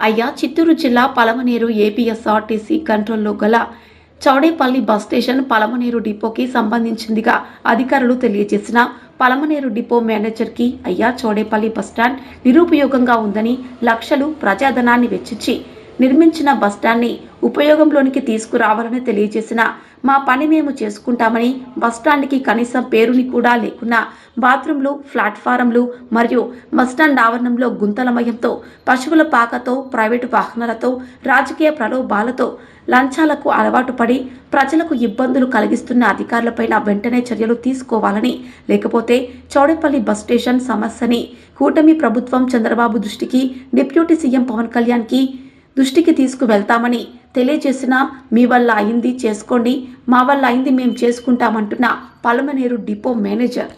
అయ్యా చిత్తూరు జిల్లా పలమనేరు ఏపీఎస్ఆర్టీసీ కంట్రోల్లో గల చౌడేపల్లి బస్ స్టేషన్ పలమనేరు డిపోకి సంబంధించిందిగా అధికారులు తెలియజేసిన పలమనేరు డిపో మేనేజర్కి అయ్యా చౌడేపల్లి బస్టాండ్ నిరుపయోగంగా ఉందని లక్షలు ప్రజాధనాన్ని వెచ్చించి నిర్మించిన బస్టాండ్ని ఉపయోగంలోనికి తీసుకురావాలని తెలియజేసిన మా పని మేము చేసుకుంటామని బస్టాండ్కి కనీసం పేరుని కూడా లేకున్నా బాత్రూంలు ప్లాట్ఫారంలు మరియు బస్టాండ్ ఆవరణంలో గుంతలమయంతో పశువుల పాకతో ప్రైవేటు వాహనాలతో రాజకీయ ప్రలోభాలతో లంచాలకు అలవాటు పడి ప్రజలకు ఇబ్బందులు కలిగిస్తున్న అధికారులపైన వెంటనే చర్యలు తీసుకోవాలని లేకపోతే చౌడేపల్లి బస్ స్టేషన్ సమస్యని కూటమి ప్రభుత్వం చంద్రబాబు దృష్టికి డిప్యూటీ సీఎం పవన్ కళ్యాణ్కి దృష్టికి తీసుకువెళ్తామని తెలియజేసిన మీ వల్ల అయింది చేసుకోండి మా వల్ల అయింది మేము చేసుకుంటామంటున్న పలమనేరు డిపో మేనేజర్.